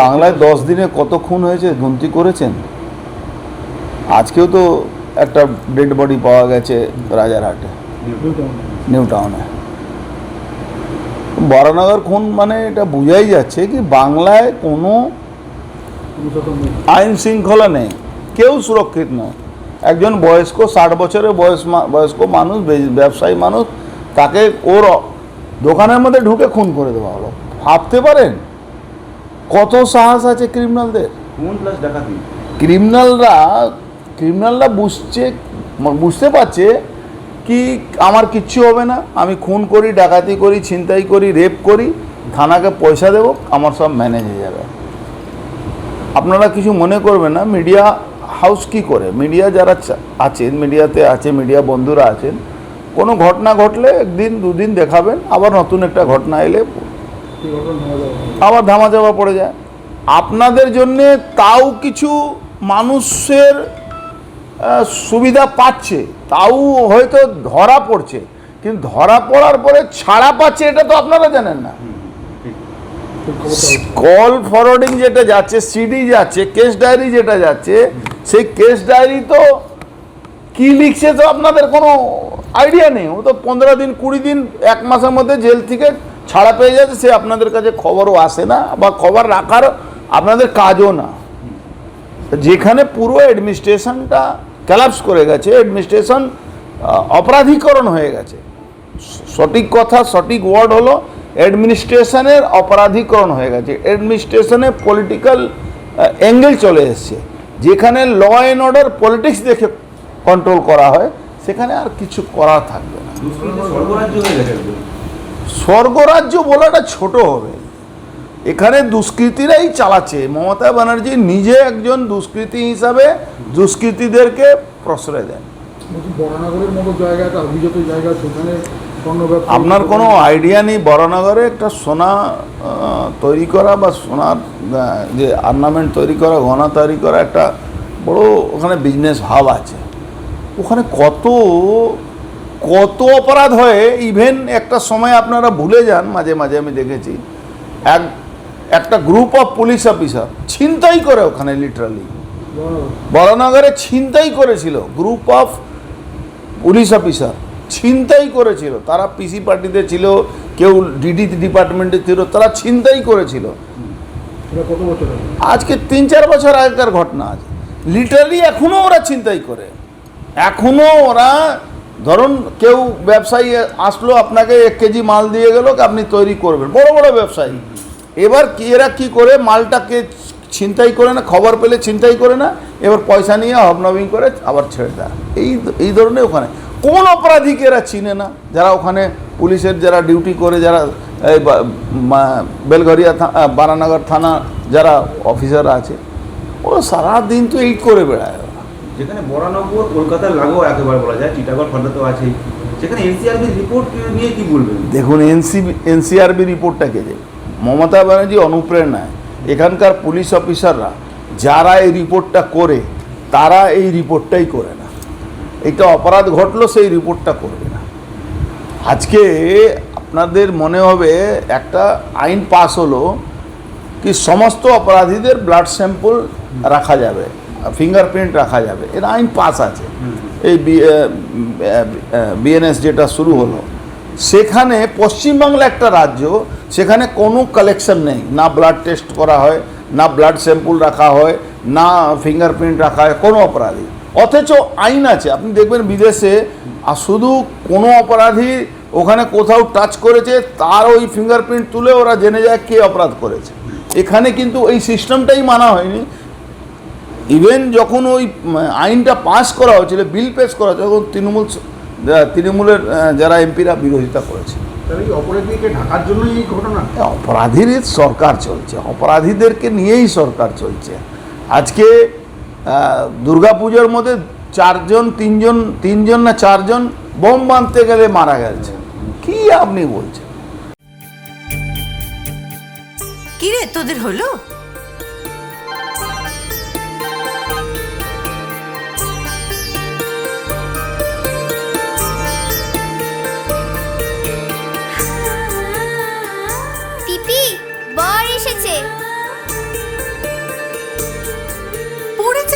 বাংলায় দশ দিনে কত খুন হয়েছে, গুনতি করেছেন? আজকেও তো একটা ডেড বডি পাওয়া গেছে রাজারহাটে নিউ টাউনে বরানগর খুন মানে এটা বোঝাই যাচ্ছে কি বাংলায় কোনো আইন শৃঙ্খলা নেই, কেউ সুরক্ষিত নয়। একজন বয়স্ক, ষাট বছরের বয়স বয়স্ক মানুষ ব্যবসায়ী মানুষ, তাকে ওর দোকানের মধ্যে ঢুকে খুন করে দেওয়া হলো। ভাবতে পারেন? কত সাহস আছে ক্রিমিনালদের খুন প্লাস ডাকাতি। ক্রিমিনালরা ক্রিমিনালরা বুঝছে বুঝতে পারছে কি আমার কিচ্ছু হবে না। আমি খুন করি ডাকাতি করি ছিনতাই করি রেপ করি থানাকে পয়সা দেবো আমার সব ম্যানেজ হয়ে যাবে। আপনারা কিছু মনে করবেন না মিডিয়া হাউস কি করে? মিডিয়া যারা আছেন মিডিয়াতে আছে মিডিয়া বন্ধুরা আছেন কোনো ঘটনা ঘটলে একদিন দুদিন দেখাবেন আবার নতুন একটা ঘটনা এলে আবার ধামা চাপা পড়ে যায়। আপনাদের জন্যে তাও কিছু মানুষের সুবিধা পাচ্ছে, তাও হয়তো ধরা পড়ছে। কিন্তু ধরা পড়ার পরে ছাড়া পাচ্ছে, এটা তো আপনারা জানেন না। কল ফরওয়ার্ডিং যেটা যাচ্ছে, সিডি যাচ্ছে, কেস ডায়েরি যেটা যাচ্ছে, সেই কেস ডায়েরি তো কি লিখছে তো আপনাদের কোনো আইডিয়া নেই। ও তো পনেরো দিন, কুড়ি দিন, এক মাসের মধ্যে জেল থেকে ছাড়া পেয়ে যাচ্ছে, সে আপনাদের কাছে খবরও আসে না বা খবর রাখার আপনাদের কাজও না। যেখানে পুরো অ্যাডমিনিস্ট্রেশনটা ক্যালাপস করে গেছে অ্যাডমিনিস্ট্রেশন অপরাধীকরণ হয়ে গেছে। সঠিক কথা, সঠিক ওয়ার্ড হলো অ্যাডমিনিস্ট্রেশনের অপরাধীকরণ হয়ে গেছে। অ্যাডমিনিস্ট্রেশনে পলিটিক্যাল অ্যাঙ্গেল চলে এসছে। যেখানে ল অ্যান্ড অর্ডার পলিটিক্স দেখে কন্ট্রোল করা হয়, সেখানে আর কিছু করা থাকবে না। স্বর্গরাজ্য। বলাটা ছোট হবে। এখানে দুষ্কৃতীরাই চালাচ্ছে। মমতা ব্যানার্জি নিজে একজন দুষ্কৃতী হিসাবে দুষ্কৃতীদেরকে প্রশ্রয় দেন। আপনার কোনো আইডিয়া নেই বরানগরে একটা সোনা তৈরি করা বা সোনার যে আর্নামেন্ট তৈরি করা গহনা তৈরি করা একটা বড় ওখানে বিজনেস হাব আছে। ওখানে কত কত অপরাধ হয় ইভেন একটা সময় আপনারা ভুলে যান মাঝে মাঝে আমি দেখেছি। এক একটা গ্রুপ অফ পুলিশ অফিসার ছিনতাই করে ওখানে লিটারালি বরানগর। বরানগরে ছিনতাই করেছিল গ্রুপ অফ পুলিশ অফিসার ছিনতাই করেছিল। তারা পিসি পার্টিতে ছিল কেউ ডিডি ডিপার্টমেন্টে ছিল তারা ছিনতাই করেছিল। আজকে তিন চার বছর আগেকার ঘটনা আছে। লিটারালি এখনও ওরা ছিনতাই করে। এখনও ওরা ধরুন কেউ ব্যবসায়ী আসলো, আপনাকে এক কেজি মাল দিয়ে গেল আপনি তৈরি করবেন। বড় বড় ব্যবসায়ী। এবার এরা কি করে? মালটাকে ছিনতাই করে না, খবর পেলে ছিনতাই করে না, এবার পয়সা নিয়ে হবনবিং করে আবার ছেড়ে দেয়। এই এই ধরনের ওখানে। কোন অপরাধীকে এরা চিনে না? যারা ওখানে পুলিশের যারা ডিউটি করে, যারা বেলঘরিয়া বারানগর থানা যারা অফিসার আছে ও সারাদিন তো এই করে বেড়ায়। যেখানে বরানগর কলকাতার লাগোয়া একেবারে বলা যায় চিটাগড় খন্ডা তো আছেই। সেখানে এনসিআরবির রিপোর্ট নিয়ে কি বলবেন? দেখুন এনসিবি এনসিআরবি রিপোর্টটাকে যে মমতা ব্যানার্জি অনুপ্রেরণায়। এখানকার পুলিশ অফিসাররা যারা এই রিপোর্টটা করে, তারা এই রিপোর্টটাই করে না। এটা অপরাধ ঘটলো, সেই রিপোর্টটা করবে না। আজকে আপনাদের মনে হবে, একটা আইন পাস হলো, কি সমস্ত অপরাধীদের ব্লাড স্যাম্পল রাখা যাবে। ফিঙ্গারপ্রিন্ট রাখা যাবে। এর আইন পাস আছে। এই বিএনএস যেটা শুরু হলো সেখানে পশ্চিমবাংলা একটা রাজ্য সেখানে কোনো কালেকশন নেই। না ব্লাড টেস্ট করা হয় না ব্লাড স্যাম্পল রাখা হয় না ফিঙ্গারপ্রিন্ট রাখা হয় কোনো অপরাধী। অথচ আইন আছে। আপনি দেখবেন বিদেশে আর শুধু কোনো অপরাধী ওখানে কোথাও টাচ করেছে তার ওই ফিঙ্গারপ্রিন্ট তুলে ওরা জেনে যায় কে অপরাধ করেছে। এখানে কিন্তু এই সিস্টেমটাই মানা হয়নি। ইভেন যখন ওই আইনটা পাস করা হয়েছিল বিল পেশ করা হয়েছিল তখন তৃণমূল তৃণমূলের যারা এমপিরা বিরোধিতা করেছে অপরাধীকে ঢাকার জন্যই অপরাধীর সরকার চলছে। অপরাধীদেরকে নিয়েই সরকার চলছে। আজকে আহ, দুর্গাপুজোর মধ্যে চারজন তিনজন তিনজন না চারজন বোম বাঁধতে গেলে মারা গেছে। কি আপনি বলছেন? কিরে তোদের হলো?